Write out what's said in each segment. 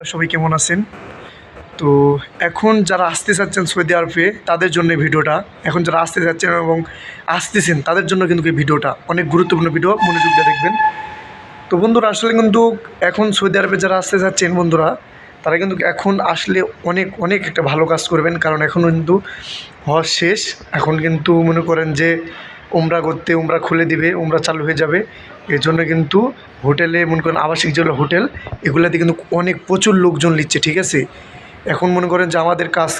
সবাই কেমন আছেন? তো এখন যারা আসতে চাচ্ছেন সৌদি আরবে, তাদের জন্য ভিডিওটা। এখন যারা আসতে যাচ্ছেন এবং আসতেছেন, তাদের জন্য কিন্তু এই ভিডিওটা। অনেক গুরুত্বপূর্ণ ভিডিও, মনোযোগ দিয়ে দেখবেন। তো বন্ধুরা, আসলে কিন্তু এখন সৌদি আরবে যারা আসতে যাচ্ছেন বন্ধুরা, তারা কিন্তু এখন আসলে অনেক অনেক একটা ভালো কাজ করবেন। কারণ এখন কিন্তু হজ শেষ। এখন কিন্তু মনে করেন যে, উমরা করতে উমরা খুলে দিবে, উমরা চালু হয়ে যাবে। এর জন্য কিন্তু হোটেলে, মনে করেন আবাসিক যেগুলো হোটেল, এগুলোতে কিন্তু অনেক প্রচুর লোকজন নিচ্ছে, ঠিক আছে? এখন মনে করেন যে আমাদের কাজ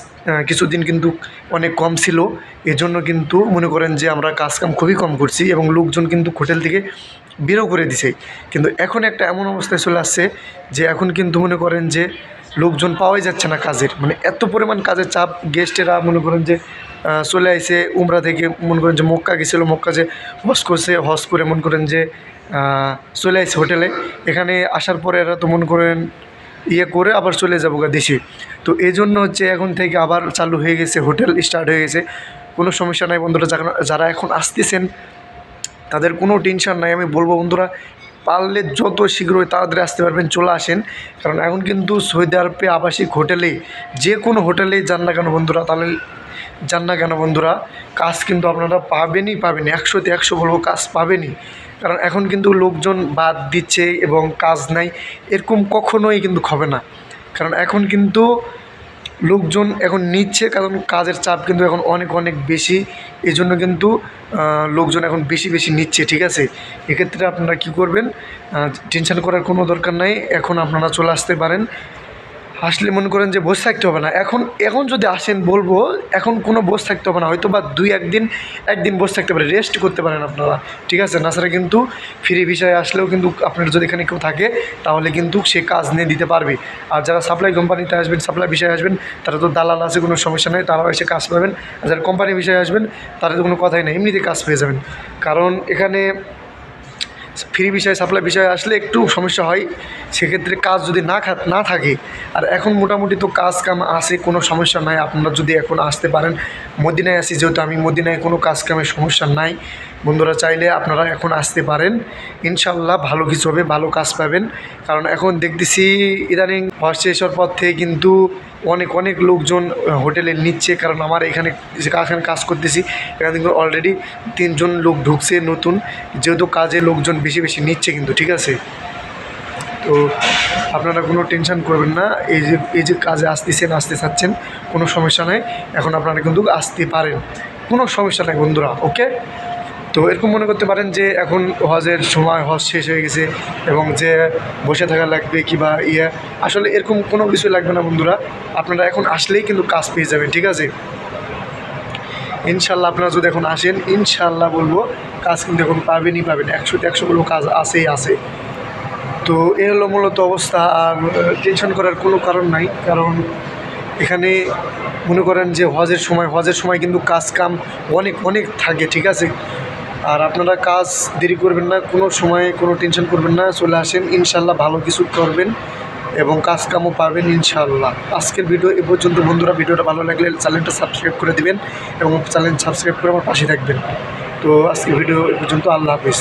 কিছুদিন কিন্তু অনেক কম ছিল, এজন্য কিন্তু মনে করেন যে আমরা কাজ কাম খুবই কম করছি এবং লোকজন কিন্তু হোটেল থেকে বেরো করে দিছে। কিন্তু এখন একটা এমন অবস্থায় চলে আসছে যে এখন কিন্তু মনে করেন যে লোকজন পাওয়াই যাচ্ছে না কাজের। মানে এত পরিমাণ কাজের চাপ গেস্টেরা মনে করেন যে চলে আইসে উমরা থেকে মনে করেন যে মক্কা গেছিল, মক্কা যে হজ করছে, হজ করে মনে করেন যে চলে আইসে হোটেলে এখানে আসার পরে এরা তো মনে করেন ইয়ে করে আবার চলে যাব গা দেশে। তো এই জন্য হচ্ছে এখন থেকে আবার চালু হয়ে গেছে হোটেল স্টার্ট হয়ে গেছে। কোনো সমস্যা নাই বন্ধুরা, যারা এখন আসতেছেন, তাদের কোনো টেনশন নাই। আমি বলব বন্ধুরা পারলে যত শীঘ্রই তাড়াতাড়ি আসতে পারবেন, চলে আসেন। কারণ এখন কিন্তু সৌদি আরবে আবাসিক হোটেলে, যে কোনো হোটেলে যান না কেন বন্ধুরা, তাহলে যান না কেন বন্ধুরা, কাজ কিন্তু আপনারা পাবেনই পাবেন, একশোতে একশো বলব কাজ পাবেনই। কারণ এখন কিন্তু লোকজন বাদ দিচ্ছে এবং কাজ নাই, এরকম কখনোই কিন্তু হবে না। কারণ এখন কিন্তু লোকজন এখন নিচ্ছে, কারণ কাজের চাপ কিন্তু এখন অনেক অনেক বেশি। এই জন্য কিন্তু লোকজন এখন বেশি বেশি নিচ্ছে, ঠিক আছে? এক্ষেত্রে আপনারা কি করবেন? টেনশন করার কোনো দরকার নাই। এখন আপনারা চলে আসতে পারেন। আসলে মনে করেন যে বসে থাকতে হবে না। এখন এখন যদি আসেন বলব, এখন কোনো বসে থাকতে হবে না। হয়তো বা দুই একদিন একদিন বসে থাকতে পারে রেস্ট করতে পারেন আপনারা। ঠিক আছে? নাছাড়া কিন্তু ফ্রি বিষয়ে আসলেও কিন্তু আপনার যদি এখানে কেউ থাকে, তাহলে কিন্তু সে কাজ নিয়ে দিতে পারবে। আর যারা সাপ্লাই কোম্পানিতে আসবেন সাপ্লাই বিষয়ে আসবেন, তারা তো দালাল আছে, কোনো সমস্যা নেই। তারাও এসে কাজ পাবেন আর যারা কোম্পানি বিষয়ে আসবেন, তারা তো কোনো কথাই নেই। এমনিতে কাজ পেয়ে যাবেন। কারণ এখানে ফ্রি বিষয়ে সাপ্লাই বিষয়ে আসলে একটু সমস্যা হয়। সেক্ষেত্রে কাজ যদি না খা না থাকে, আর এখন মোটামুটি তো কাজ কাম আসে কোনো সমস্যা নাই। আপনারা যদি এখন আসতে পারেন, মদিনায় আসি যেহেতু আমি মদিনায় কোনো কাজ কামের সমস্যা নাই। বন্ধুরা চাইলে আপনারা এখন আসতে পারেন। ইনশাল্লাহ ভালো কিছু হবে, ভালো কাজ পাবেন। কারণ এখন দেখতেছি ইদানিং শেষ পর থেকে কিন্তু অনেক অনেক লোকজন হোটেলে নিচ্ছে। কারণ আমার এখানে এখানে কাজ করতেছি, এখানে কিন্তু অলরেডি তিনজন লোক ঢুকছে নতুন। যেহেতু কাজে লোকজন বেশি বেশি নিচ্ছে কিন্তু, ঠিক আছে? তো আপনারা কোনো টেনশন করবেন না। এই যে এই যে কাজে আসতেছেন, আসতে চাচ্ছেন, কোনো সমস্যা নাই। এখন আপনারা কিন্তু আসতে পারেন। কোনো সমস্যা নাই বন্ধুরা ওকে তো এরকম মনে করতে পারেন যে এখন হজের সময়, হজ শেষ হয়ে গেছে এবং যে বসে থাকা লাগবে কিবা ইয়ে আসলে এরকম কোনো কিছু লাগবে না বন্ধুরা। আপনারা এখন আসলেই কিন্তু কাজ পেয়ে যাবেন, ঠিক আছে? ইনশাল্লাহ আপনারা যদি এখন আসেন, ইনশাল্লাহ বলব, কাজ কিন্তু এখন পাবেনই পাবেন। একশোতে একশো বলব কাজ আসেই আসে তো এ হলো মূলত অবস্থা, আর টেনশন করার কোনো কারণ নাই। কারণ এখানে মনে করেন যে হজের সময় হজের সময় কিন্তু কাজ কাম অনেক অনেক থাকে, ঠিক আছে? আর আপনারা কাজ দেরি করবেন না, কোনো সময়ে কোনো টেনশন করবেন না, চলে আসেন, ইনশাল্লাহ ভালো কিছু করবেন এবং কাজ কামও পাবেন ইনশাল্লাহ। আজকের ভিডিও এ পর্যন্ত বন্ধুরা, ভিডিওটা ভালো লাগলে চ্যানেলটা সাবস্ক্রাইব করে দেবেন এবং চ্যানেল সাবস্ক্রাইব করে আমার পাশে থাকবেন। তো আজকের ভিডিও এ পর্যন্ত আল্লাহ হাফিজ।